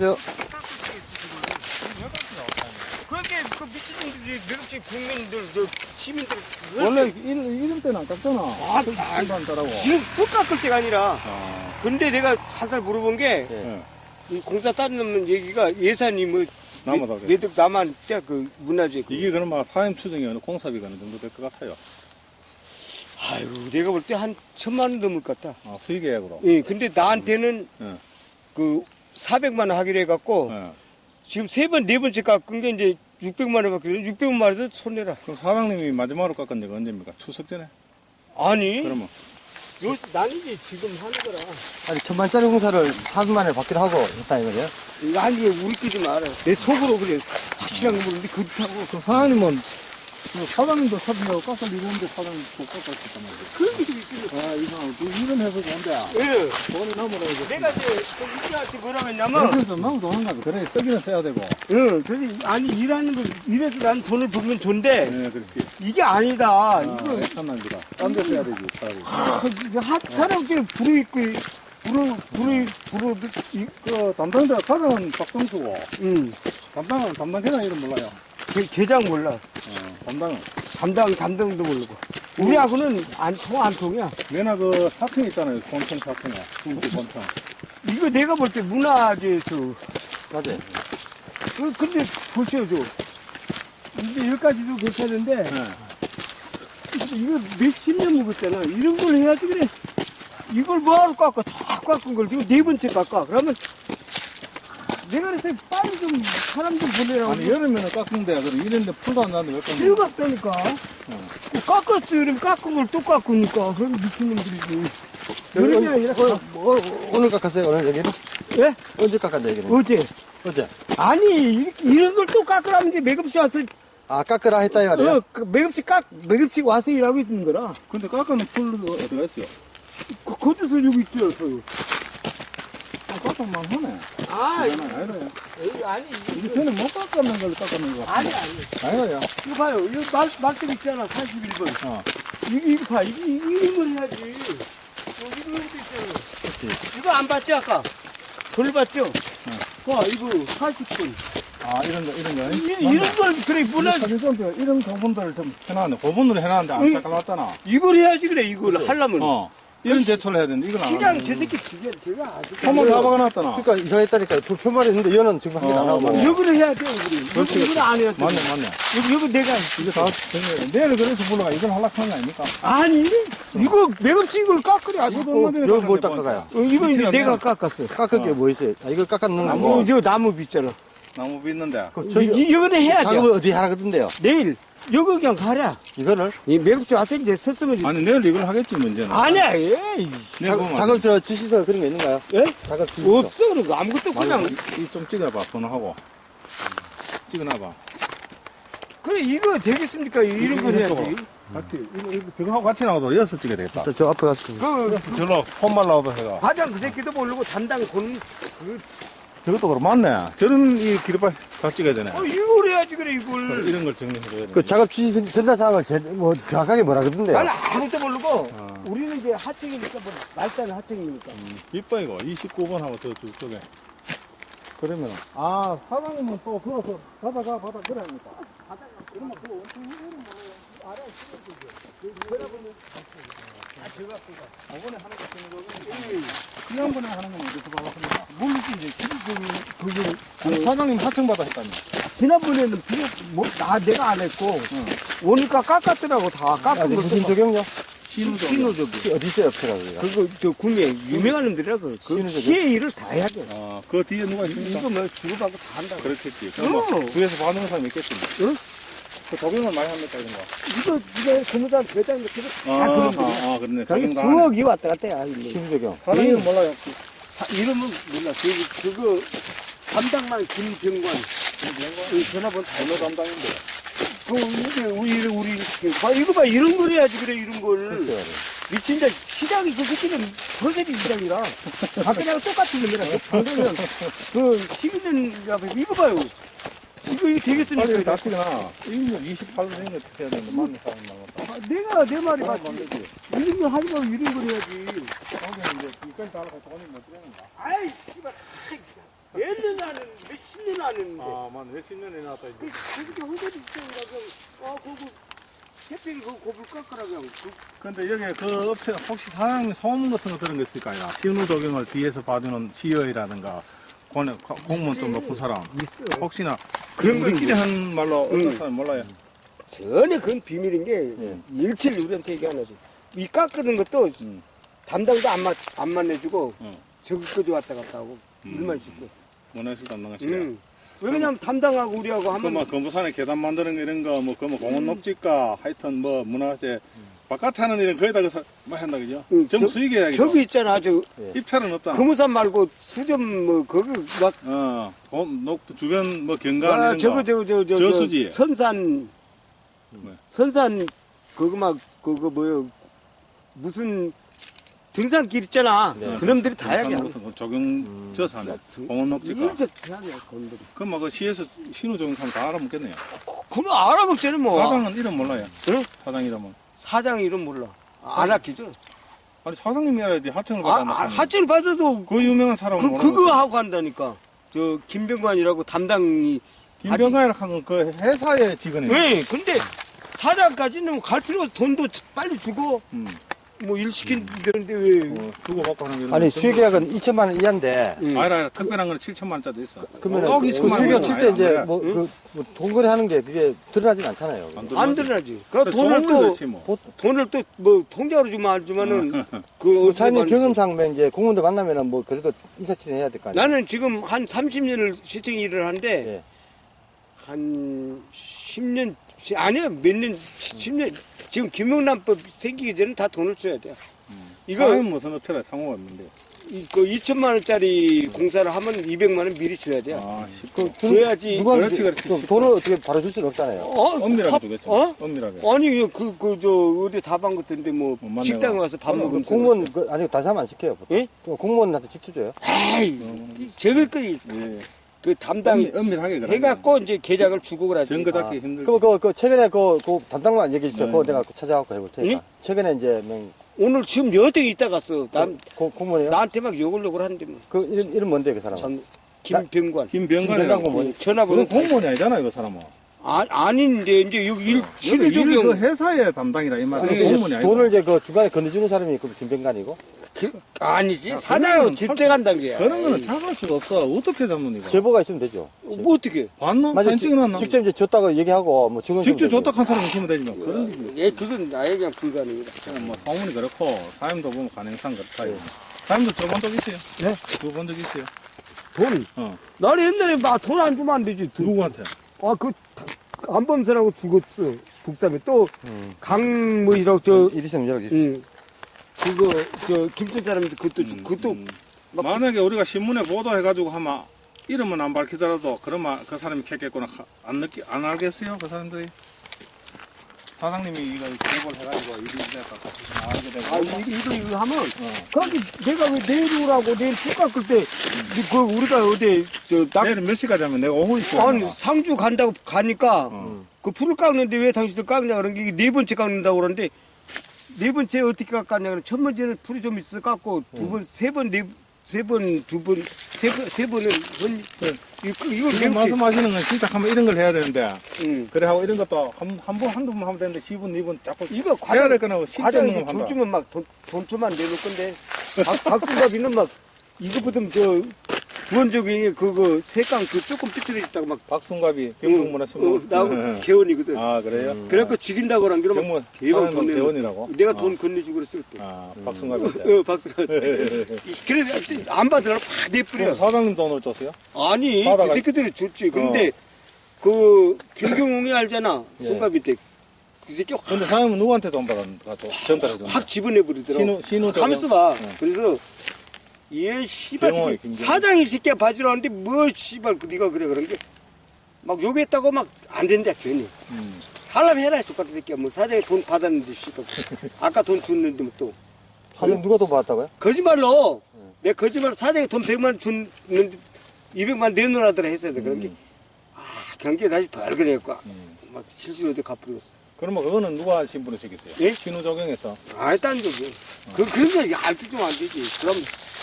안녕하세요. 그렇게 그 매급시 국민들, 저 시민들 원래 이름, 때는 안 깎잖아. 아, 따라고. 지금 또 깎을 때가 아니라. 아, 근데 내가 살살 물어본 게, 예. 이 공사 따르는 얘기가 예산이 뭐, 남아다 그래. 내득 남한 때그 문화재. 그. 이게 막 사임 추정이 어느 공사비가 어느 정도 될 것 같아요. 아유, 내가 볼 때 한 천만 원 넘을 것 같다. 아, 수익 계약으로. 예, 근데 나한테는 예. 그 400만 원 하기로 해갖고, 예. 지금 세 번, 네 번째 깎은 게 이제 600만 원 받기로 600만 원도 손해라. 그럼 사장님이 마지막으로 깎은 지가 언제입니까? 추석 전에? 아니, 그러면. 요, 나는 이제 지금 하는 거라. 아니, 천만짜리 공사를 4분 만에 받기로 하고 했다 이거예요? 이거 아니, 이게 우리끼리 말해. 내 속으로 그래. 확실하게 모르는데 그렇다고. 그럼 사장님은 그 사장님도 사준다고 깎을 이러는데 사장님 못 깎았단 말이야. 그런 게 있겠네. 아, 이거 그 이런 안 돼. 예. 돈이 이제. 내가 이제 그 이들한테 뭐라고 했냐면, 그래서 나도 돈 한가 그래, 쓰기는 써야 되고. 응, 그래, 아니, 일하는 거, 일해서 난 돈을 벌면 좋은데, 네, 그렇지. 이게 아니다. 아, 이거, 액산난지라. 딴데 써야 되지, 차라리. 그, 하, 사람들이 불어있고, 불어, 불어, 불어, 이, 그 담당자 사장은 박동수고 응, 담당은 담당 계장 이름 몰라요. 개, 계장 몰라. 어, 담당은 담당, 담당도 모르고. 우리하고는 안 통, 안 통이야. 내나 그 사층 있잖아요. 본청 사층에 군부 본청. 이거 내가 볼 때 문화재에서, 맞아요. 그, 근데 보셔줘. 이제 여기까지도 괜찮은데, 네. 이거 몇십 년 묵었잖아. 이런 걸 해야지 그래. 이걸 뭐하러 깎아? 다 깎은 걸 지금 네 번째 깎아. 그러면 내가 그래서 빨리 좀 사람 좀 보내라고. 아니 여름에는 깎는데 그럼 이랬는데 풀도 안 나는데 왜 깎는 거야? 없다니까. 그 깎았지. 그럼 깎은 걸 또 깎으니까. 그럼 미친놈들이지. 여름이 아니라, 오늘, 뭐, 오늘 깎았어요, 오늘 여기는? 예? 언제 깎았나, 여기는? 어제. 어제. 아니, 이렇게 이런 걸 또 깎으라면 이제 매급시 와서, 아, 깎으라 했다, 이 말이에요? 어, 그 매급시 깎, 매급시 와서 일하고 있는 거라. 근데 깎아는 풀도 어디가 있어요? 그, 거기서 여기 있죠, 그. 아, 깎아만 하네. 아, 아니, 아니라. 여기, 아니, 이게 전에 못 깎았는 걸 깎았는 거 아니. 아니. 아니야. 이거 봐요. 이거 말, 말씀 있잖아. 41번. 어. 이거, 이거 봐. 이거, 이거 이름을 해야지. 여기 이름도 있잖아. 이거 안 봤지, 아까? 덜 봤죠? 봐, 이거 40분. 아, 이런 거, 이런 거. 이, 이런 걸, 그래, 좀 이런 부분들을 좀 해놨네. 부분으로 해놨는데 안 응. 깎아놨잖아. 이걸 해야지, 그래, 이걸 하려면. 어. 이런 제초를 해야 되는데 이건 안 그냥 하네. 저 새끼 기계, 제가 아주. 한번 다 박아놨잖아. 그러니까 이상했다니까. 표- 표말이 있는데, 얘는 지금 한 개도 안 어, 하고. 이거를 해야 돼, 우리. 그렇지, 이거 안 해야 돼. 맞네, 맞네. 이거, 이거 내가. 이거 다 돼. 내일 그래서 불러가 이걸 하려고 하는 거 아닙니까? 아니, 이거 매급지 이걸 깎으려 아주. 어, 얼마 전에 여기 뭘 깎았네, 깎아가요? 이거 이제 내가 안 깎았어. 깎을 게 뭐 있어요? 아, 이걸 깎아놓는 나무, 거고. 저 나무 빗잖아. 나무 빗는데. 그 이, 저기, 이거는 해야 돼. 작업을 어디 하라거든요? 내일 여기 그냥 가라. 이거를? 이 매국지 와서 이제 섰으면 아니, 내일 이걸 하겠지, 문제는. 아니야. 에이. 내일 작업, 보면 작업 저 지시서 그런 거 있는 가요? 예? 작업 지시서. 없어 그런 거 아무것도 그냥 이좀 찍어봐, 번호하고. 찍어놔봐. 그래 이거 되겠습니까? 이런 걸 해야지. 같이, 이거, 이거 저거하고 같이 나오도록 이어서 찍어야 되겠다. 저, 저 앞에 가서. 그 저로 폰만 나오도 해가. 과장 그 새끼도 모르고 담당 본. 그, 저것도 그럼 맞네. 저런 이 기름발 다 찍어야 되네. 어 이걸 해야지 그래 이걸. 이런 걸 정리해줘야 돼. 그 작업 지시 전자사항을 제, 뭐, 정확하게 뭐라 그러던데요? 나는 아무것도 모르고 어. 우리는 이제 하청이니까 뭐 말단은 하청이니까. 이뻐, 이거. 29번 하고 저, 저쪽에. 그러면, 아, 사장님은 또 그어서 가다가 바다 그래 합니까? 그러면 그거 엄청 뭐예요? 알아야 저번에 하는 거 쓰는 거고, 지난번에 하는 건 어디서 받았습니까? 모르지 이제 그거 아니, 사장님 하청받아 했다며. 지난번에는 그냥 뭐나 내가 안 했고 원가 깎았더라고 다 아, 깎은 거 무슨 적용요? 신우적. 신호적이. 어디 있어요, 업체가 그거? 저 구매 유명한 놈들이라 그, 그? 시의 일을 다 해야 돼. 아, 그 뒤에 누가 있습니까? 이거 뭐 주고받고 다 한다고. 그렇겠지. 그럼 뭐, 어. 주위에서 받는 사람이 있겠지. 응? 그 적용을 많이 합니까, 이런 거? 이거 이거 근무단 배당 이렇게 아, 다 그런 아, 거. 아, 그렇네. 저기 적용 다 하네. 수억이 왔다 갔다 야 일로. 신우 적용. 사장님은 몰라요. 사- 이름은 몰라. 저기 그거 담당만 김병관. 이 전화번호 다 어느 담당인데. 그 이제 우리 우리 봐 이거 봐 이런 걸 해야지 그래 이런 걸. 미친 자 시장이 저 새끼는 컨셉이 시장이라 밖에랑 똑같은 놈이라 방송은 그 시민들 앞에 이거 봐요 이거 이거 되겠습니까 빨리 이거? 찍어놔. 1년 28년 생각 해야 되는데, 맞는 사람 나왔다. 아, 내가 내 말이 맞지 맞지. 이런 거 하지 말고 해야지 거기는 이제 이까지 달라고 돈이 못 들어가는가? 아이 씨발 몇년 하는 몇십 년 하는데 아, 만 몇십 년이 나왔다 이제. 그렇게 허들이 있어가지고 아 그거 햇빛 그 고불 깎으라 그냥 그, 근데 여기 그 업체 혹시 사장님 소문 같은 거 들은 거 있을까요? 신호 적용을 뒤에서 봐주는 시의라든가 공- 공무원 좀 높은 사람 있어 혹시나 그런 건 우리끼리 한 말로 어떤 응. 사람 몰라요. 전혀 그건 비밀인 게 예. 일체를 우리한테 얘기 안 하지 이 깎는 것도 음. 담당도 안, 마, 안 만나주고 응. 저기까지 왔다 갔다 하고 음. 일만 시켜 안 나가시래. 응. 왜냐면 담당하고 우리하고 그 하면 뭐 건부산에 계단 만드는 거 이런 거뭐 그뭐 공원 녹지가 하여튼 뭐 문화재 바깥에 하는 일은 거의 다그 뭐 한다 그죠? 응, 전부 저- 수익이야 이거. 저기 있잖아 저 입찰은 없잖아. 금우산 말고 수점 뭐 거기 막 어, 공- 녹 주변 뭐 경관 아, 이런 저거 거. 저거 저거 저, 저수지. 저 선산 뭐. 선산 그거 막 그거 뭐요 무슨 등산길 있잖아 네. 그놈들이 다 등산 해야 같은 거 적용 하네. 공원 녹지가. 일제 해야 돼 그놈들이 그럼 뭐그 시에서 신호 적용하면 다 알아먹겠네요. 그럼 알아먹지는 뭐 사장은 이름 몰라요. 응? 사장 이름은. 사장 이름 몰라 안 아끼죠 아니 사장님이 알아야지 하청을 아, 받아 아, 놓고. 하천 받아도 그 유명한 사람은 그, 그거. 하고 한다니까 저 김병관이라고 담당이 김병관이라 하는 그 회사의 직원이에요. 왜 근데 사장까지는 갈 필요 없어 돈도 빨리 주고 음. 뭐 일 시킨다는데 왜 어, 주고 받고 하는 게 아니 수익계약은 2천만 원 이하인데 응. 아니라 아니라 특별한 거는 7천만 원짜리 있어. 그러면 또그 2천만 원. 수익계약 칠 때 이제. 뭐그 돈거래 하는 게 그게 드러나진 않잖아요. 안. 들어가지 그 그래, 돈을 소문은 또 그렇지 뭐. 돈을 또 뭐 통장으로 주면 안 주면은 그 사장님 받을 수- 경험상 뭐 이제 공무원들 만나면은 뭐 그래도 인사치레 해야 될 거 아니에요. 나는 지금 한 30년을 시청 일을 하는데 예. 한 10년 아니야 몇 년 10년 지금 김영란법 생기기 전에 다 돈을 써야 돼. 이거 사장님 무슨 업체라 상호가 없는데. 이- 그 2천만 원짜리 공사를 하면 200만 원 미리 줘야 돼. 아, 그 쉽고. 줘야지. 누가 그렇지, 그렇지. 또 돈을 어떻게 바로 줄 수는 없잖아요. 어? 엄밀하게 밥- 주겠죠. 어? 엄밀하게. 아니 그그저 어디 다방 같은데 뭐 어, 맞네. 식당 와서 밥 어, 먹으면 공무원 그, 아니 다시 하면 안 시켜요. 보통. 예? 또 공무원한테 직접 줘요. 에이 저거까지 예. 그 담당 엄밀, 엄밀하게. 해갖고 이제 계좌를 주고 그러지. 증거 아, 잡기 힘들고. 그럼 그, 그 최근에 그, 그 담당만 얘기해 주세요. 네. 그거 내가 찾아갖고 해볼 테니까. 예? 최근에 이제 명 오늘 지금 여태 있다 갔어. 남 고, 공무원이요? 나한테 막 욕을 욕을 하는데 뭐. 그 이름, 이름 뭔데 그 사람? 참 김병관. 김병관이라고. 김병관 공무원. 전화번호 그건 공무원이 아니잖아요, 그 사람은. 아, 아닌데 이제 여기 일일그 회사의 담당이라 이 말이야. 아니, 공무원이 아니고. 돈을 이제 그 중간에 건네주는 사람이 그 김병관이고 그, 아니지 야, 사장하고 그러면 집행한다는 게. 그런 거는 잡을 수가 없어. 어떻게 잡는 이거? 제보가 있으면 되죠. 뭐 어떻게? 봤나? 맞아, 사진 찍어놨나? 직접 이제 줬다고 얘기하고 뭐 증언 직접 좀 줬다 한 사람 있으면 되지 뭐. 그런 게. 예, 그건 나에게 그냥 불가능이다. 그냥 뭐 소문이 그렇고 사임도 보면 가능성 그렇다. 요 사임도 들어본 적 있어요? 네? 들어본 적 있어요? 돈. 어. 나는 옛날에 막 돈 안 주면 안 되지. 돈. 누구한테? 아, 그, 안범선하고 죽었어. 북삼에. 또, 음. 강뭐이라고 저, 연락 주십시오. 응. 그거, 저, 김천 사람인데 그것도, 주- 그것도, 음. 막- 만약에 우리가 신문에 보도해가지고 하면 이름은 안 밝히더라도 그러면 그 사람이 캤겠구나 하- 안 느끼 안 알겠어요 그 사람들이 사장님이 이거 제보를 해가지고 일이 됐다 알게 되고 아, 이거, 이거, 이거 하면, 어. 거기 내가 왜 내일 오라고 내일 푹 깎을 때, 그, 우리가 어디, 저, 딱, 내일은 몇 시까지 하면 내가 오후 있어 아니, 상주 간다고 가니까, 어. 그 풀을 깎는데 왜 당신들 깎냐 그런 게네 번째 깎는다고 그러는데 네 번째 어떻게 깎았냐 그러면 첫 번째는 풀이 좀 있어 깎고 두 번 세 번 네 세 번 두 번 세 번 세 번은 헌 이거 이거 지금 말씀하시는 건 진짜 하면 이런 걸 해야 되는데. 응. 그래 하고 이런 것도 한 한 번 한두 번 하면 되는데 10분 2분 자꾸 이거 해야 과장 될 거나 과장이 놈줄 주면 막 돈 돈초만 내놓을 건데 박 박수갑이는 막 이거보다 저 부원적인 그거 색감 그 조금 삐뚤어졌다고 막 박순갑이 어, 경북문화신문 나하고 개원이거든 아 그래요? 그래갖고 죽인다고 그런 게막 경문 대박 돈 사장님 내고 대원이라고 내가 아. 돈 건네주고 그랬을 때 아 박순갑인데 어, 박수가. 그래서 안 받으려고 팍 내뿌려. 그럼 사장님 돈을 줬어요? 아니, 받아가- 그 새끼들이 줬지. 근데, 그, 김경웅이 알잖아. 예. 송갑이 때. 그 새끼 확, 근데 사장님은 누구한테 돈 받았는가 또 전달해 줬나? 확 집어내버리더라고. 신호 신호 가면서 봐. 어. 그래서, 얘 씨발 병원에 새끼, 김경웅. 사장이 새끼야 봐주라는데 뭐 씨발 그 네가 그래 그런 게. 막 요구했다고 막 안 된다 괜히. 음. 하려면 해라 똑같은 새끼야. 뭐 사장이 돈 받았는데 씨발. 아까 돈 줬는데 뭐 또. 사장 누가 돈 받았다고요? 거짓말로 네. 내 거짓말 사장이 돈 100만 원 줬는데 200만 내놓으라더라 했어야 돼 그런 게 아, 그런 게 다시 발견했고 음. 막 실수로 갚으려고 그러면 그거는 누가 신분을 적겠어요? 예? 신호 적용해서 아예 딴 거지 그, 그런 거 알기 좀안 되지 그럼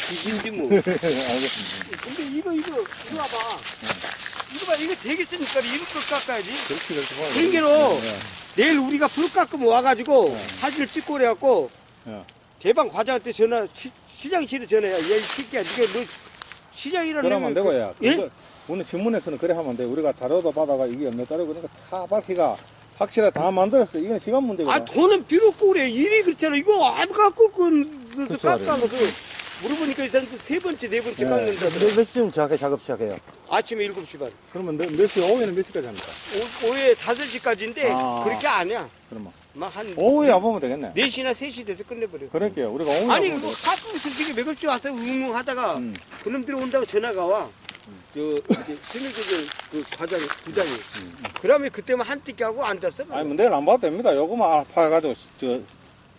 죽인지 뭐. 알겠습니다. 근데 이거 이거 이거 봐봐. 이거 봐 이거 되겠으니까 이런 걸 깎아야지. 그렇지 그렇지. 그런 게로 예. 내일 우리가 불 깎으면 와가지고 사진을 찍고 그래갖고 예. 대방 과장한테 전화 시, 시장실에 전화야. 야 이 새끼야 니가 너 시장이라는 그러면 안 되고 야. 그- 예? 그거 오늘 신문에서는 그래 하면 안 돼. 우리가 자료도 받아가 이게 없는 자료 그러니까 다 밝히가 확실하게 다 만들었어. 이건 시간 문제거든. 아 돈은 필요 없고 그래 일이 그렇잖아 이거 아무 깎을 건 그쵸, 깎아서 그 물어보니까 일단 그세 번째 네 번째 네. 깎는다 몇, 몇 시쯤 정확하게 작업 시작해요? 아침에 7시 반 그러면 몇, 몇 시, 오후에는 몇 시까지 합니까? 오, 오후에 5시까지인데 아. 그렇게 아니야 그러면. 막한 오후에 와보면 되겠네. 4시나 3시 돼서 끝내버려 그럴게요. 우리가 오후에 아니 이거. 깎고 있을 때 몇월 줄 와서 웅웅 하다가 음. 그놈들이 온다고 전화가 와. 저 이제 신일교전 그 과장 부장이. 그러면 그때만 한띠 하고 앉았어. 음. 아니, 뭐 내일 안 봐도 됩니다. 요거만 파가지고, 저,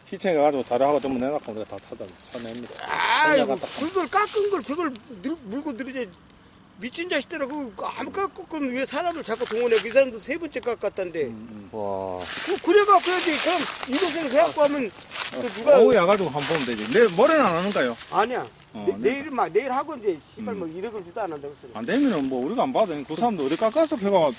시청해 가지고 자료하고 전부 내놓고 우리가 다 찾아, 찾아냅니다. 아이고 그걸 깎은 걸 그걸 늘, 물고 들이지 미친 자식들아 그 아무 깎고 그럼 왜 사람을 자꾸 동원해 그 사람도 세 번째 깎았다는데 음, 와. 그 그래갖고 해야지 그럼 이것을 해갖고 하면 그 누가 오후에 와가지고 한번 보면 되지. 내일, 모레는 안 하는가요? 아니야 어, 내, 네. 내일은 막 내일 하고 이제 씨발 음. 뭐 1억을 주도 안 한다고 했어 안 되면은 뭐 우리가 안 봐도 되니까 그 사람도 어디 깎아서 걔가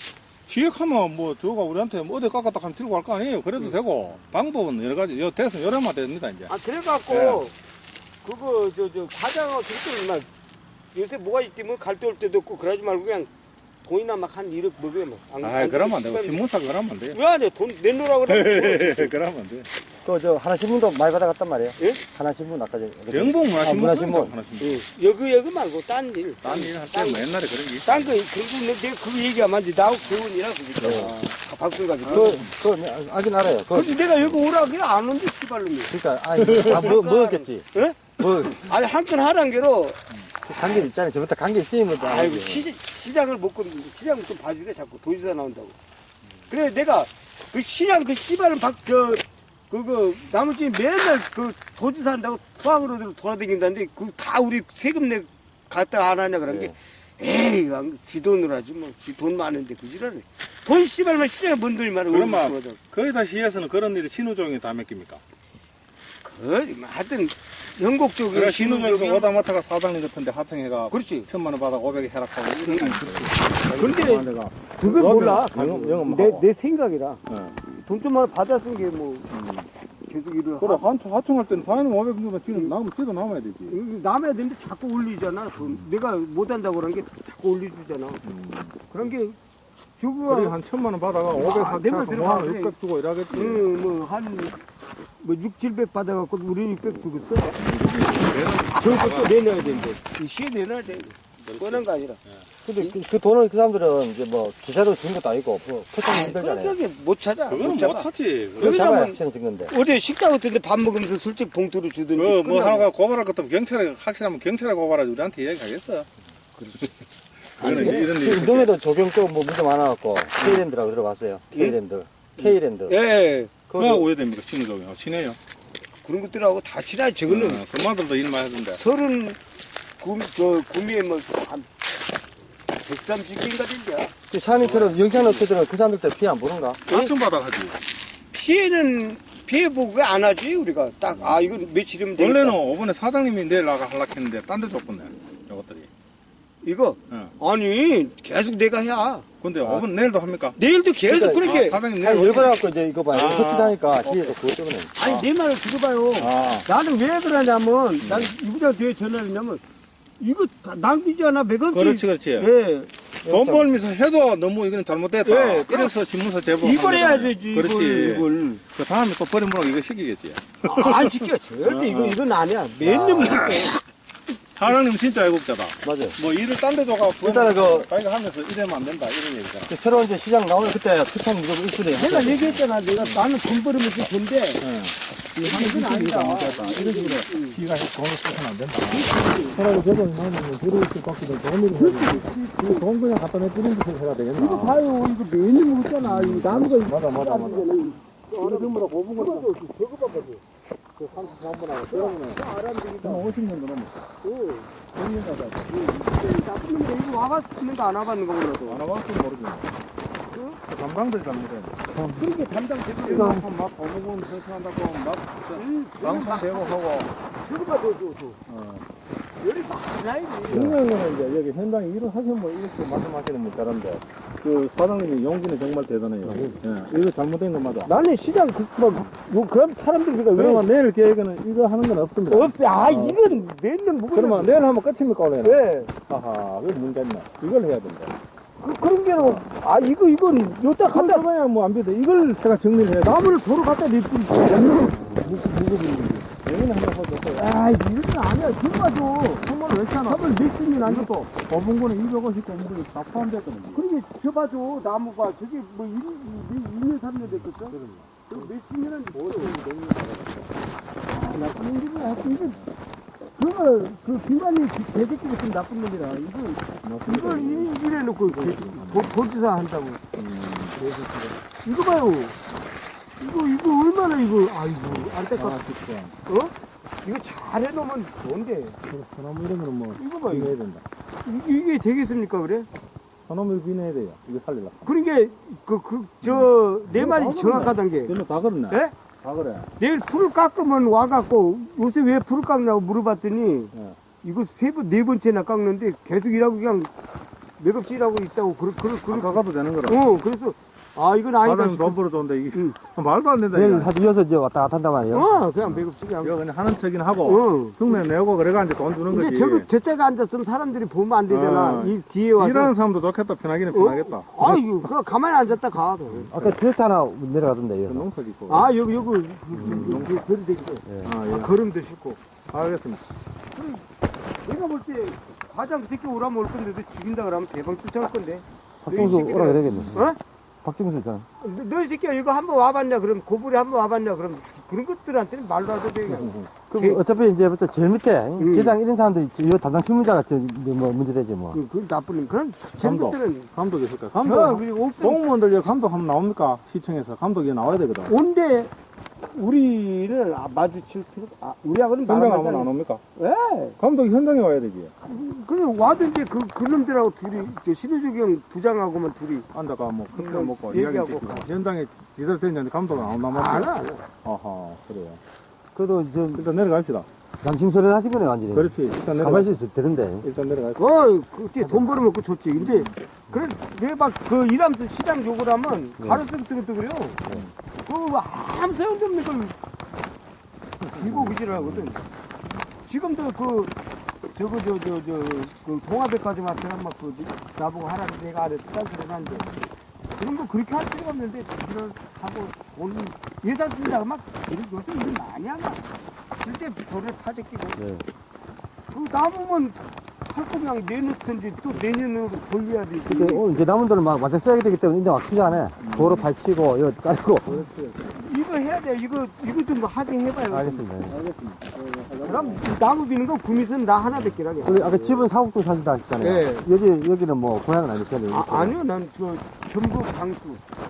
기획하면 뭐 저가 우리한테 뭐 어디 깎았다 하면 들고 갈 거 아니에요. 그래도 되고 방법은 여러 가지. 요 대선 여러만 됩니다 이제. 아 그래갖고 네. 그거 저 저 과장하고 그것도 막 요새 뭐가 있다면 갈데올 때도 없고 그러지 말고 그냥 돈이나 막한 1억 먹여 막. 안- 아, 안 그러면 안 되고 신문사 그러면 안 돼요. 왜안 해? 돈 내놓으라 그래. 그러면 안 돼. 그, 저, 하나 신문도 많이 받아갔단 말이에요? 예? 하나 신문 아까 저. 영봉 아, 문화 신문 문화 신문. 하나 신문. 응. 여기 여기 말고 딴 일. 딴 일 할 때 뭐 옛날에 그런 게 있어. 딴 거, 그리고 내가 그거 얘기하면 안 돼. 나하고 교훈이라 그거. 아, 박수 가지고. 그, 그, 알긴 알아요. 그, 근데 내가 여기 오라 그냥 안 온지, 씨발놈이. 그니까, 아니, 다 먹, 먹었겠지. 예? 뭐, 아니, 한건 하란 게로, 관계 있잖아요. 저부터 관계 있으면 또 아이고. 시, 시장을 못 건드, 시장을 좀 봐주래, 자꾸. 도지사 나온다고. 그래, 내가, 그 시장, 그 씨발은 박, 저, 그거, 나머지 맨날 그 도지사 한다고 포항으로 돌아다닌다는데, 그 다 우리 세금 내, 갖다 안 하냐, 그런 게. 에이, 안- 지 돈으로 하지, 뭐. 지 돈 많은데, 그지라네. 돈 씨발만 시장에 뭔 돈이 많아. 그러면. 거의 다 시에서는 그런 일이 신우종이 다 맡깁니까? 그, 하여튼, 영국 쪽에. 그래 신우종에서 오다마타가 사장님 같은데 하청해가 그렇지. 천만 원 받아 500에 해락하고 이런 거 근데 내가 그걸 몰라. 영업- 영업 내, 하고. 내 생각이라. 네. 돈좀 하나 받았은 게 뭐, 계속 일을 그래 하청 하청할 때는 당연히 500 정도 지금 남으면 지도 남아야 되지. 이거 남아야 되는데 자꾸 올리잖아. 돈. 내가 못한다고 그런 게 자꾸 올려주잖아. 그런 게, 그래 주부가, 한 천만 원 받아가 500 아, 내말 들어봐. 5만 원600 주고 이러겠지. 응, 뭐, 한, 뭐, 6, 700 받아갖고 우리 600 주겠어? 저것도 또 내놔야 되는데. 이 시에 내놔야 돼. 꺼낸 거 아니라. 근데 그, 그 돈을 그 사람들은 이제 뭐, 기사도 준 것도 아니고, 뭐, 포장이 힘들잖아요. 그게 못 찾아. 그거는 못. 찾지. 그걸 왜냐면- 증거인데. 어디 식당 같은 데 밥 먹으면서 술집 봉투로 주든지. 그 뭐 끝나고. 하나가 고발할 것 같으면 경찰에 확실하면 경찰에 고발하지 우리한테 이야기하겠어. 그거는 이제 이런 일이 있을 때. 운동에도 조경 쪽뭐 문제 많아갖고, K랜드라고 들어봤어요. K랜드. K랜드. 예. 그거 오해됩니까 신우종이? 어, 친해요. 그런 것들하고 다 친하지. 저거는 어, 그마들도 일 많이 하던데. 서른 구, 저, 구미에 뭐, 한, 130개인가 된대야. 그 사장님처럼 영창업체들은 그 사람들 때 피해 안 보는가? 하청 받아 가지. 피해는, 피해 보고 안 하지, 우리가. 딱, 아, 이건 며칠이면 되겠다. 원래는 이번에 사장님이 내일 나가 하려고 했는데 딴 데 줬겠네. 이것들이. 이거? 어. 아니, 계속 내가 해. 근데 아. 이번 내일도 합니까? 내일도 계속 그러니까, 그렇게. 아, 사장님 내일 오시- 열받아갖고 이제 이거 봐요. 아, 터치다니까 시에서 그것 때문에. 아니, 내 말을 들어봐요. 아. 나는 왜 그러냐면, 난 이부자 뒤에 전화를 했냐면, 이거 다 낭비잖아, 매금치. 그렇지, 그렇지. 예. 돈 벌면서 해도 너무 이거는 잘못됐다. 예, 그래서 신문사 제보. 이걸 해야 되지, 그렇지. 이걸. 이걸. 그 다음에 또 버림으로 이거 시키겠지. 아, 안 시켜. 절대 이거, 이건 아니야. 매년 못 사장님 진짜 애국자다. 맞아요. 뭐 일을 딴데 줘가 일단은 그- 자기가 하면서 이러면 안 된다 이런 얘기잖아. 그 새로운 이제 시장 나오면 그때 특판 무조건 일순위 내가 얘기했잖아. 내가 나는 돈 벌으면서 돈데. 이건 아니다. 이런 식으로 기가 돈을 쓰면 안 된다. 차라리 저번 하면 들어올 것 같기도 돈을. 이거 돈 그냥 갖다 내주는 짓을 해야 이거 되겠나? 봐요. 이거 매년 먹었잖아. 이 나무가. 맞아, 맞아, 맞아. 어느 정도로 고분 거 저거 봐봐. 그 33분하고 그러면 한 50년 넘으면 나쁜 놈이 이거 와봤는데 안 와봤는 거 몰라도. 안 와봤으면 모르지. 그 관광들 잘못해. 그렇게 담당. 이거 막 거부권 설치한다고 막 방송 대고 하고 저거 봐, 저, 저, 저. 열이 막 나야지. 거는 이제 여기 현장에 일을 하시면 뭐 이렇게 말씀하시는 분 잘한데 그 사장님이 용기는 정말 대단해요. 예, 이거 잘못된 건 맞아. 나는 시장 그, 뭐, 뭐 그런 사람들이 왜 그러면 내일 계획에는 이거 하는 건 없습니다. 없어. 아, 어. 이건 맨날 묵은 그러면 내일 하면 끝입니까 원래? 왜? 아하, 그 문제 있네. 이걸 해야 된다. 그, 그런 게는, 아, 이거, 이건, 요딱 갖다 갖다, 봐야 뭐안 비대. 이걸 제가 정리를 해야 돼. 나무를 도로 갖다 내뿌리 영원히 한번 보죠. 아, 이건 아니야. 들어가도, 정말 왜 차나? 밥을 몇십년 안 줬어. 5분권에 250원 공분이 다 포함됐거든요. 그러게, 저 봐줘. 나무가, 저게 뭐, 1, 2년, 3년 됐겠어? 몇십 년은 됐어. 아, 나쁜 놈들이야. 하여튼 이거, 그거, 그, 김관리 개새끼 같은 나쁜 놈이라. 이거, 이걸 이- 이래 놓고, 그, 도, 도지사 한다고. 이거 봐요. 이거, 이거 얼마나 이거, 아이고, 안타깝 어? 이거 잘 해놓으면 좋은데. 소나무 이런 거는 뭐 이거 봐, 이거. 비내야 된다. 이, 이게 되겠습니까, 그래? 소나무 비내야 돼요. 이거 살리려고. 그런 게, 그, 그, 저, 내 이거 말이. 정확하단 게. 이거 다 그렇네. 예? 다 그래. 내일 풀을 깎으면 와갖고, 요새 왜 풀을 깎냐고 물어봤더니, 예. 이거 세 번, 네 번째나 깎는데 계속 일하고 그냥 맥없이 일하고 있다고, 그러, 그러, 안 그러, 가가도 되는 거라. 어, 그래서, 아, 이건 아니다. 돈 싶어. 벌어줬는데 이게 응. 말도 안 된다. 내일 이거. 한 이어서 이제 왔다 갔다 한단 말이에요. 어, 그냥 그냥. 이거 그냥 하는 척이나 하고 어. 흉내 내고 그래가 이제 돈 주는 근데 거지. 저거, 저자가 앉았으면 사람들이 보면 안 되잖아. 어. 이 뒤에 와서. 일하는 사람도 좋겠다. 편하기는 편하겠다. 아, 이거, 그거 가만히 앉았다 가. 아까 트랙터 하나 내려가던데, 그 요 농사 짓고. 아, 여기, 여기, 그, 그, 그, 그, 그, 그, 아, 예. 아, 걸음도 쉽고. 알겠습니다. 내가 볼 때 과장 그 새끼 오라면 올 건데 너 죽인다 그러면 대방 출장할 건데. 새끼는- 오라 그래야겠네. 어? 박경수 있잖아. 너, 너이 새끼야 이거 한번 와봤냐? 그럼 고불에 한번 와봤냐? 그럼 그런 것들한테는 말도 안 돼. 그 개- 어차피 이제 부터 제일 밑에 음. 계장 이런 사람들이 이 담당 실무자가 저- 뭐 문제되지 뭐. 그, 그 나쁜 그런 저런 감독. 것들은 감독 있을까? 어, 감독. 그리고 옥상 공무원들 감독 한번 나옵니까? 시청에서 감독이 나와야 되거든. 온데 우리는 아, 마주칠 필요 아, 우리하고는 현장 하면 안 옵니까? 왜? 감독이 현장에 와야 되지. 그래 와든지 그 그놈들하고 둘이 저형 부장하고만 둘이 앉아가 뭐 커피 음, 먹고 이야기 얘기하고 듣고. 가. 현장에 지들 됐는데 감독은 안 온단 말이야. 안아. 아하, 그래요. 그래도 저 일단 내려갑시다. 양심소리를 하신 거네 완전히. 그렇지. 일단 내려가. 가만히 있어 되는데. 일단 내려갑시다. 어, 그치, 돈 벌어먹고 좋지. 근데, 그래, 내가 막, 그, 일하면서 시장 욕을 하면, 가로수로 들어도 그래요. 그, 아무 소용도 없는 걸, 이고 그지를 하거든. 지금도 그, 저거, 저, 저, 저, 그, 동화백화점 앞에는 막, 그, 나보고 하라고 내가 아래 딴 소리 하는데, 그런 거 그렇게 할 필요가 없는데, 일을 하고, 돈, 예산 쓴다고 막, 이런 요새 일 많이 하나. 쓸때 돈을 파재 끼고. 네. 그 남으면 할 거면 내놓든지 또 내년으로 돌려야 되지. 근데 오늘 이제 돈을 막 완전 써야 되기 때문에 이제 막 해. 도로 발치고 이거 짜고. 이거 해야 돼. 이거 이거 좀 하게 해봐요. 알겠습니다. 그럼 나무 비는 거 구미선 나 하나밖에 하게. 우리 아까 집은 사국동 사신다 하셨잖아요. 네. 여기 여기는 뭐 고향은 아니잖아요. 아, 아니요, 난그 전북 강수.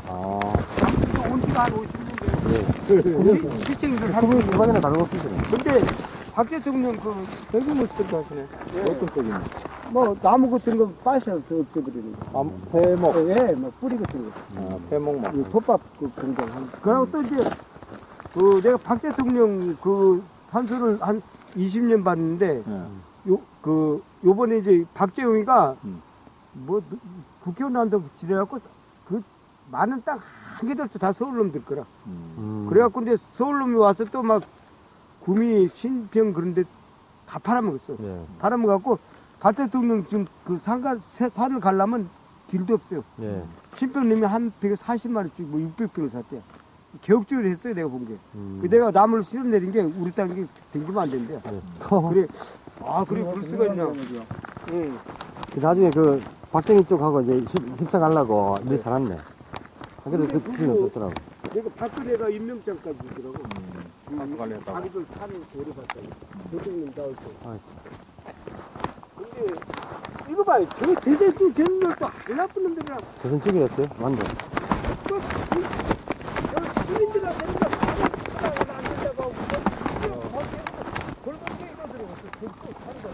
아. 강수 온 지가 한 50년 네. 됐어요. 시청에서 살고 그분 있는. 그만이나 다른 거 없으시네. 근데 박 대통령 그 되게 멋있다 하시네. 어떤 쪽이니? 뭐 나무 같은 거 빠셔서 없애버리는 거. 아, 회목. 예, 막 뿌리 같은 거. 아, 회목목. 이 톱밥 그 공장 한. 그리고 또 이제 그 내가 박 대통령 그 산소를 한 20년 봤는데 예. 요그 요번에 이제 박재용이가 음. 뭐 국회의원 나온다고 지내갖고 그 많은 땅 한 개도 없어 다 서울놈들 거라. 음. 음. 그래갖고 이제 서울놈이 와서 또 막 구미 신평 그런데 다 팔아먹었어. 네. 팔아먹었고 박 대통령 지금 그 새- 산을 가려면 길도 없어요. 네. 신병님이 한 팩에 40마리씩 뭐 600평을 샀대요. 개업주를 했어요, 내가 본 게. 음. 그 내가 나무를 실어 내린 게 우리 땅에 댕기면 안 된대요. 네. 그래, 아, 그래, 그럴 수가 있냐. 응. 나중에 그 박정희 쪽하고 이제 협- 협상하려고 일 잘했네. 아, 그래도 그, 그게 없었더라고. 내가 박근혜가 임명장까지 주더라고. 산소 관리했다고. 자기들 산을 고려봤다고. 대통령 나올 때. 아, 근데, 이거 봐요. 저 대대주 전멸도 안 나쁜 놈들이랑 조선 쪽이었어요? 완전. 또, 저 시민들아, 내가 바로 안 된다고 하고, 저, 골목에 이거들이 와서 또 사는 거야.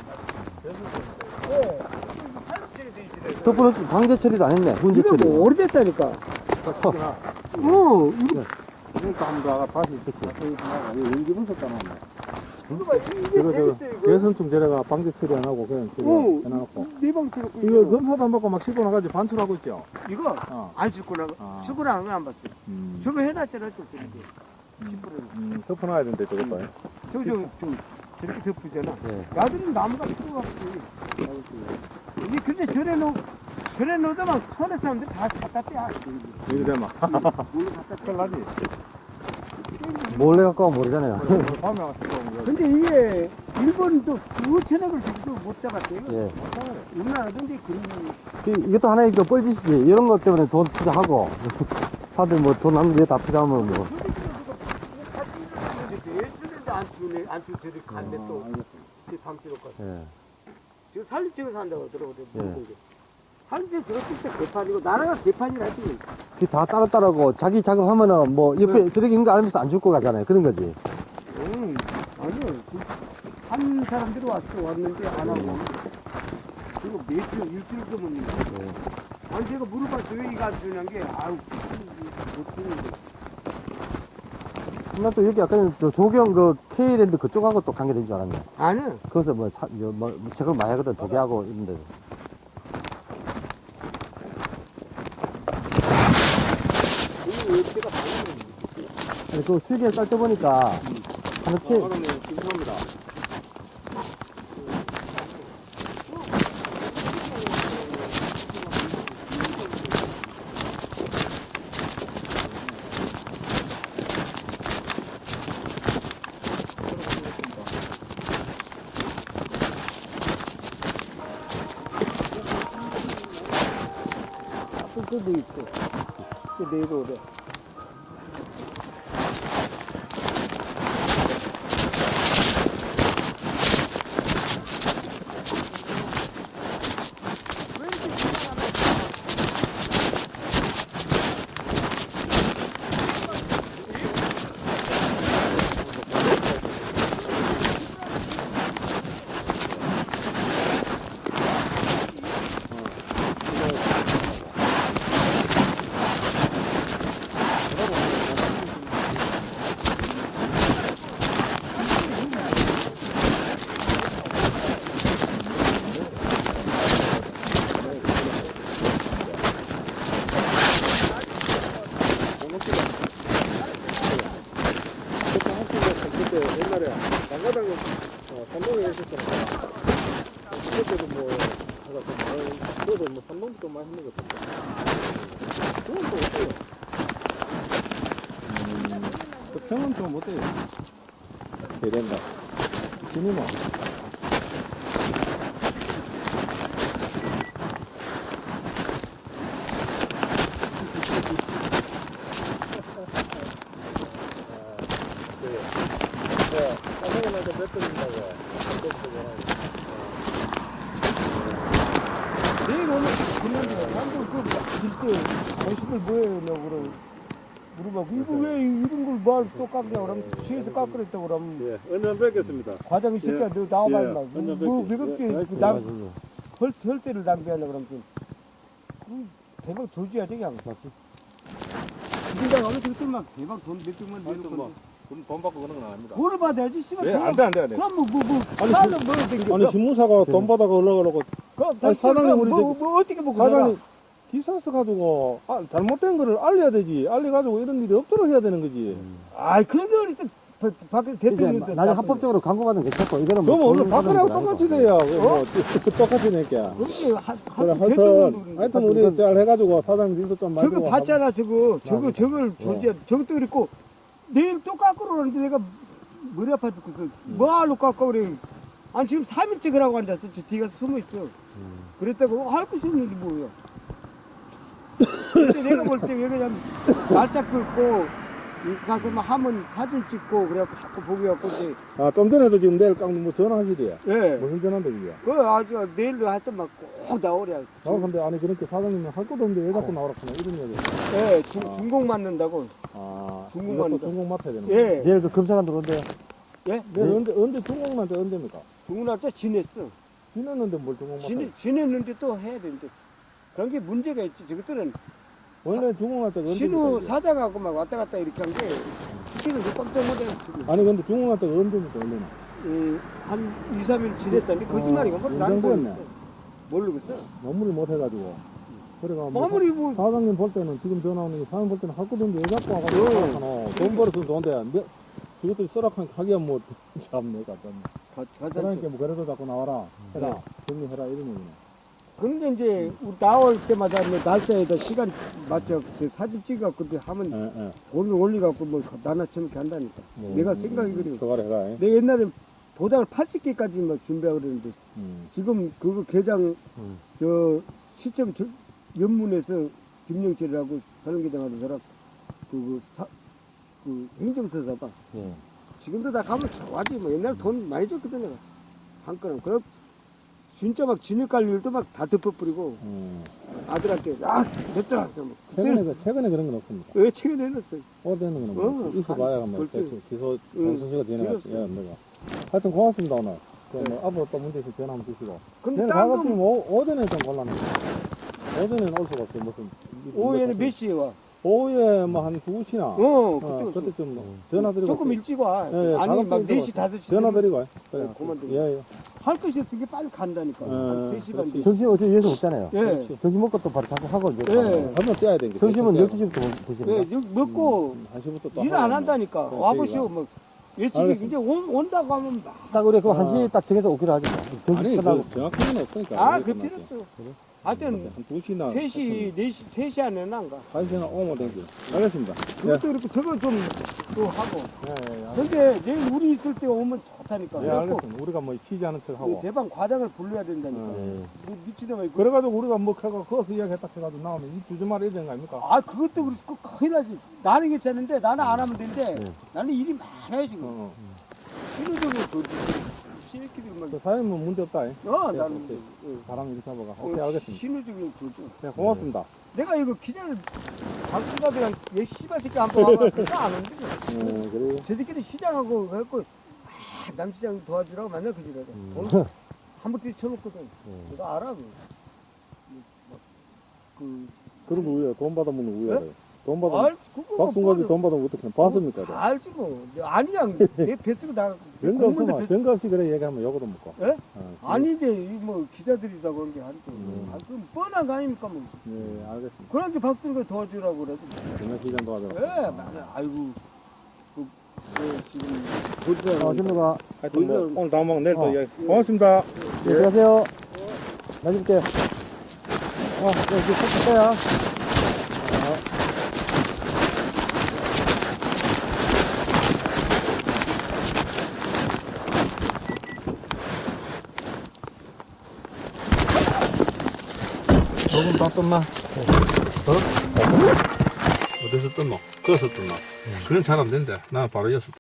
어. 사육지에 돼 있더래. 덕분에 방제 처리도 안 했네. 이거 처리. 뭐 오래됐다니까. 어, 이거 그러니까 한번 나가 다시 그치. 연기 분석 따놓네. 이거 이게 이거 재밌어요, 저 이거. 개선충 재래가 방지 처리 안 하고 그냥 저기 어, 해놔갖고 네방 들었고 이거 검사도 안 받고 막 싣고 나가지 반출하고 있죠 이거 어. 안 싣고 나가 아. 싣고 나간 거안 봤어요 음. 저거 해놨잖아 저 저렇게 10%를 음, 덮어놔야 되는데 저것 봐요 저저 저 저렇게 덮으잖아 예. 야들은 나무가 필요가 없지 이게 근데 저래 놓 저래 놓으면 손에 사람들 다 갖다 물로 갖다 빼 큰일 나지 몰래 갖고 가면 모르잖아요. 근데 이게 일본도 그 천억을 주고도 못 잡았대요 예. 우리나라든지 그런 이- 이것도 하나의 그 뻘짓이지. 이런 것 때문에 돈 투자하고. 사들 뭐돈 안, 왜다 투자하면 뭐. 예술인데 안 주네 안 주고 저리 갔네 또 방치로 가서 예. 지금 살림 찍어서 한다고 들어오더니 예. 찍어 저거 진짜 개판이고 나라가 개판이라 지금 그다 따로따로고 자기 작업하면은 뭐 옆에 쓰레기 있는 거 알면서 안 줍고 가잖아요. 그런 거지. 응 아니요 그한 사람들이 왔어 왔는데 안 하고 이거 며칠 일주일 동안 아니 제가 물어봤어요 왜 이거 안 주냐는 게 아유 못 주는데 나 또 여기 아까 저 조경 그 K랜드 그쪽하고 또 관계된 줄 알았네. 아니요 거기서 뭐, 사, 저, 뭐, 저걸 많이 하거든. 도계하고 이런 데. 이거 왜 제가 많이 아니, 그 수익에 살펴보니까, K, 사장님 죄송합니다 그도 있고 그 내도래 그때 옛날에 장가당 어, 산동에 있었잖아요 그때도 뭐 제가 좀 많이 저도 뭐 산동도 많이 했는 것 같은데 그건 또 어때요? 음, 그 평은 좀 어때요? 이런다 주님아 사장님한테 몇 돈인다고 내일 오늘 그런데 한국 그 빌때 당신들 뭐해냐고 그러 물어봐 이거 왜 이런 걸 뭘 또 깎냐 그러면 시에서 깎으랬다고 그러면 예, 언제 뵙겠습니다. 과장이 새끼야 너 나와봐 예, 임마 완전 뭐 뵙게. 몇억개 예, 그 알겠습니다. 남 혈, 혈대를 낭비하려 그러면 좀 그, 대박 조지야 돼 그냥 지금당 어느 정도 막 대박 돈 몇 백만 내는 하여튼 뭐, 건데 돈, 돈 받고 그런 건 아닙니다. 돈을 받아야지 씨발 예, 그럼- 안 돼, 안 돼, 안 돼. 그럼 뭐뭐뭐 아니, 나는 뭐 아니, 신문사가 돈 받아가 올라가라고. 그럼 아니, 사장님, 우리 뭐, 저기- 뭐 어떻게 먹고 사장님, 기사 써가지고, 아, 잘못된 거를 알려야 되지. 알려가지고 이런 일이 없도록 해야 되는 거지. 아이 그런 게 어딨어 박- 박 이제 대통령도 나중에 합법적으로 광고받으면 괜찮고, 이거는 오늘 돈 박근혜하고 똑같이. 돼요. 뭐, 그 똑같이. 그렇게 하- 그래, 하- 하여튼, 하여튼 우리 잘 해가지고 사장님도 좀 많이 저거 봤잖아 저거. 저거 맞아. 저걸 조지야 저것도 그랬고 내일 또 깎으러 오는데 내가 머리 아파 죽고 그 뭐하러 깎아 그래. 아니 지금 3일째 그러고 앉았어. 저 뒤에 가서 숨어 있어. 그랬다고 할 것이 없는 게 뭐야 근데 내가 볼때왜 그냥 날짜 긋고 가서 막 하면 사진 찍고 그래갖고 자꾸 보게 갖고 이제 아, 좀 전에도 지금 내일 깡뭐 전화하시대요. 예. 무슨 전화인데, 이게? 그 아주 내일로 하여튼 막꼭 나오랴 아, 근데 아니, 그렇게 사장님이 할 것도 없는데 왜 자꾸 나오라구나. 이런 얘기. 예, 중, 중공 맞는다고 아, 중국 이것도 만다. 중국 맡아야 되는 예, 내일 그 검사관 들어온대요. 예 내일 언제, 언제 중국한테 언제입니까? 중국 날짜 지냈어 지냈는데 뭘 중국 맡아야 지냈, 지냈는데 또 해야 되는데 그런 게 문제가 있지 저것들은 원래 중국한테 언제 신우 사장하고 막 왔다 갔다 이렇게 한 게 지금 깜짝 놀랐어 아니 근데 중국한테 언제입니까 원래는 음, 한 2, 3일 지냈다니 거짓말이고 뭐 나는 인정되었네. 모르겠어. 모르겠어. 마무리 못 해가지고. 그래가 뭐 아무리 뭐 사장님 볼 때는 지금 전화 오는 게 사장님 볼 때는 할 거든지 왜 자꾸 와가지고 어. 하노 돈 벌었으면 좋은데 몇, 그것도 썰악한 가게야 뭐 가- 가자. 사장님께 뭐 그래도 자꾸 나와라 해라 정리해라 이런 얘기네 근데 이제 나올 때마다 뭐 날짜에다 시간 맞춰 그 사진 찍어갖고 하면 예, 예. 돈을 올려갖고 뭐 나나처럼 이렇게 한다니까. 뭐, 내가 생각이 그래요. 저가래 해라 예. 내 옛날에 도장을 80개까지 막 준비하고 그랬는데 음. 지금 그거 개장 음. 저 시점 저- 연문에서 김영철이라고 사령기장하는 사람 그, 사, 그 행정서사가 예. 지금도 다 가면 와지 뭐 옛날 돈 많이 줬거든 내가 한 건은 그럼 진짜 막 진흙 깔 일도 막 다 덮어버리고 음. 아들한테 아 됐더라. 뭐 최근에 그- 최근에 그런 건 없습니다 왜 최근에 해놨어요? 오래되는 건 어, 없어 있어봐야 한- 하면. 벌써- 기소 응, 공소시가 길었어요. 예, 내가 하여튼 고맙습니다 오늘. 그 네. 뭐 앞으로 또 문제 있으면 전화 한번 주시고. 가가지고 놈 오, 오전에 좀 곤란해 오전에는 올 수가 없어 무슨 오후에는 몇 시에 와? 오후에 뭐한 2시나 어, 어, 그때 오죠. 그때쯤 전화 드리고 조금 일찍 와. 예, 예, 아니, 막 가급적이면 4시, 5시. 전화 드리고 그래 어, 그만 드리고. 예, 예. 할 것이 되게 빨리 간다니까. 한 어, 3시 반. 뒤에. 점심 어차피 예수 없잖아요. 예. 점심 먹고 또 바로 자꾸 하고 이제. 예. 가면. 한번 떼야 게 점심은 떼야 12시부터 드시는 예, 거예요? 여기 먹고 음, 1시부터 또 일 안 하고 한다니까. 그래, 와보시오. 뭐, 일찍 알겠습니다. 이제 온, 온다고 하면 막. 딱 우리 그 아. 1시 딱 정해서 오기로 하죠. 뭐. 점심 아니 끝나고. 그 정확히는 없으니까 아, 그. 필요 없어. 하여튼, 한 2시나 3시, 4시, 3시 안에는 안 가. 1시나 오면 되지 알겠습니다 그것도 그렇고, 저거 좀, 또 하고. 예, 예, 알- 근데 내일 우리 있을 때 오면 좋다니까. 예, 그래갖고 알겠습니다 우리가 뭐 쉬지 않은 척그 하고 대방 과장을 불러야 된다니까. 어. 예. 뭐 미치다 말고. 그래가지고 우리가 뭐 해가 거기서 이야기했다 해가지고 나오면 이 주주말이 이런 거 아닙니까? 아, 그것도 그렇고, 큰일 나지. 나는 괜찮은데, 나는 안 하면 되는데, 네. 나는 일이 많아요, 지금. 어, 어. 신호등이 좋지. 시내끼리 막. 그 사장님은 문제 없다 이. 어, 네, 나는. 오케이. 응. 바람 이렇게 잡아가 어, 오케이 알겠습니다 신호등이 좋죠. 네, 고맙습니다 내가 이거 기자를 박수갑이랑 얘 씨발 새끼 한번 와봐. 그거 안 온대. 어, 그래요? 저 새끼는 시장하고 해갖고, 아, 남시장 도와주라고 맨날 그지라고. 음. 돈 한번 뒤 쳐놓거든. 음. 내가 알아. 그. 그, 그런 거 우야 돈 받아먹는 우야 네? 돈 받아 알, 그거. 박순갑이 돈 받으면 어떻게 해? 봤습니까? 네. 다 알지 뭐. 아니야. 내 뱃속에 나. 연가 공무원들 없으면 뱃- 연가 없이 그래 얘기하면 욕을 먹고 예? 어, 아니지. 이뭐 기자들이다 그런 게 아니죠. 음. 아, 그럼 뻔한 거 아닙니까 뭐. 네 알겠습니다 그런데 박수가 도와주라고 그래도. 정말 시간 도와줘라 예, 맞아. 아이고. 그, 그 지금. 어, 신부가. 하여튼 뭐 오늘- 다음 방 내일 또 어. 이야기 고맙습니다 네, 안녕하세요. 나줄게. 어, 네, 이제 꼭 거야. 녹음 다 떴나? 어디서 떴노? 거기서 떴노? 그건 잘안 된대. 나 바로 이었어.